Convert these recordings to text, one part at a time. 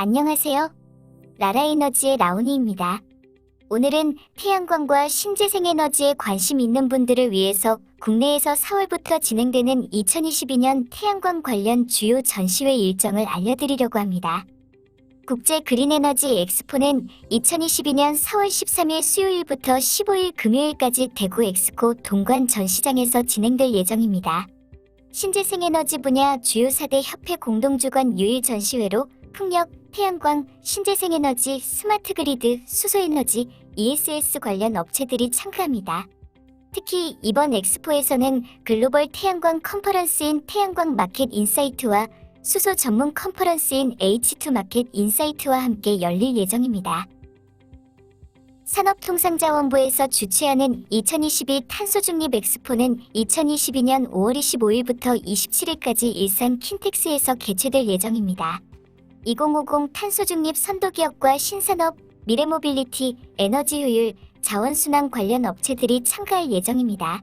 안녕하세요. 라라에너지의 라온이입니다. 오늘은 태양광과 신재생에너지에 관심 있는 분들을 위해서 국내에서 4월부터 진행되는 2022년 태양광 관련 주요 전시회 일정을 알려드리려고 합니다. 국제 그린에너지 엑스포는 2022년 4월 13일 수요일부터 15일 금요일까지 대구 엑스코 동관 전시장에서 진행될 예정입니다. 신재생에너지 분야 주요 4대 협회 공동주관 유일 전시회로 풍력, 태양광, 신재생에너지, 스마트 그리드, 수소에너지, ESS 관련 업체들이 참가합니다. 특히 이번 엑스포에서는 글로벌 태양광 컨퍼런스인 태양광 마켓 인사이트와 수소 전문 컨퍼런스인 H2 마켓 인사이트와 함께 열릴 예정입니다. 산업통상자원부에서 주최하는 2022 탄소중립 엑스포는 2022년 5월 25일부터 27일까지 일산 킨텍스에서 개최될 예정입니다. 2050 탄소중립 선도기업과 신산업, 미래모빌리티, 에너지 효율, 자원순환 관련 업체들이 참가할 예정입니다.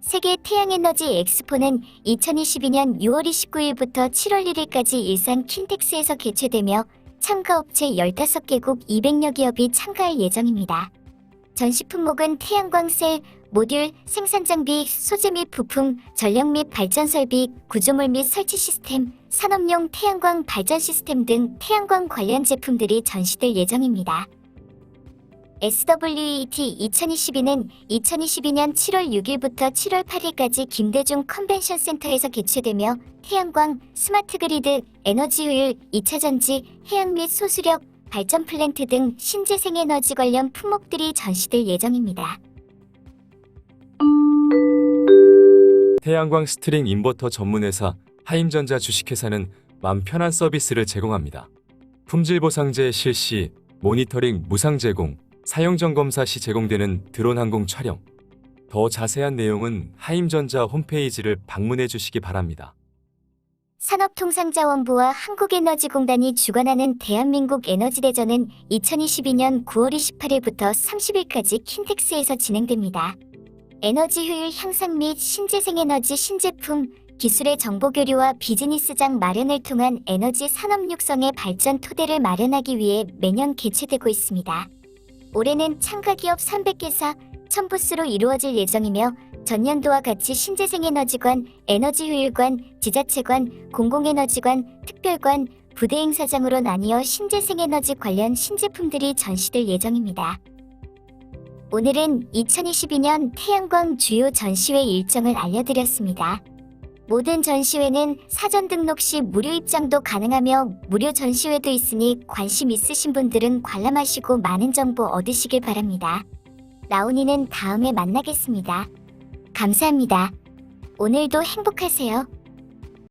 세계 태양에너지 엑스포는 2022년 6월 29일부터 7월 1일까지 일산 킨텍스에서 개최되며 참가업체 15개국 200여 기업이 참가할 예정입니다. 전시 품목은 태양광 셀, 모듈, 생산 장비, 소재 및 부품, 전력 및 발전 설비, 구조물 및 설치 시스템, 산업용 태양광 발전 시스템 등 태양광 관련 제품들이 전시될 예정입니다. SWET 2022는 2022년 7월 6일부터 7월 8일까지 김대중 컨벤션 센터에서 개최되며 태양광, 스마트 그리드, 에너지 효율, 2차 전지, 해양 및 소수력, 발전 플랜트 등 신재생 에너지 관련 품목들이 전시될 예정입니다. 태양광 스트링 인버터 전문회사 하임전자 주식회사는 맘 편한 서비스를 제공합니다. 품질 보상제 실시, 모니터링 무상 제공, 사용 점검사 시 제공되는 드론 항공 촬영. 더 자세한 내용은 하임전자 홈페이지를 방문해 주시기 바랍니다. 산업통상자원부와 한국에너지공단이 주관하는 대한민국 에너지대전은 2022년 9월 28일부터 30일까지 킨텍스에서 진행됩니다. 에너지 효율 향상 및 신재생 에너지 신제품, 기술의 정보 교류와 비즈니스장 마련을 통한 에너지 산업 육성의 발전 토대를 마련하기 위해 매년 개최되고 있습니다. 올해는 참가 기업 300개사 1000부스로 이루어질 예정이며 전년도와 같이 신재생에너지관, 에너지효율관, 지자체관, 공공에너지관, 특별관, 부대행사장으로 나뉘어 신재생에너지 관련 신제품들이 전시될 예정입니다. 오늘은 2022년 태양광 주요 전시회 일정을 알려드렸습니다. 모든 전시회는 사전 등록 시 무료 입장도 가능하며 무료 전시회도 있으니 관심 있으신 분들은 관람하시고 많은 정보 얻으시길 바랍니다. 라온이는 다음에 만나겠습니다. 감사합니다. 오늘도 행복하세요.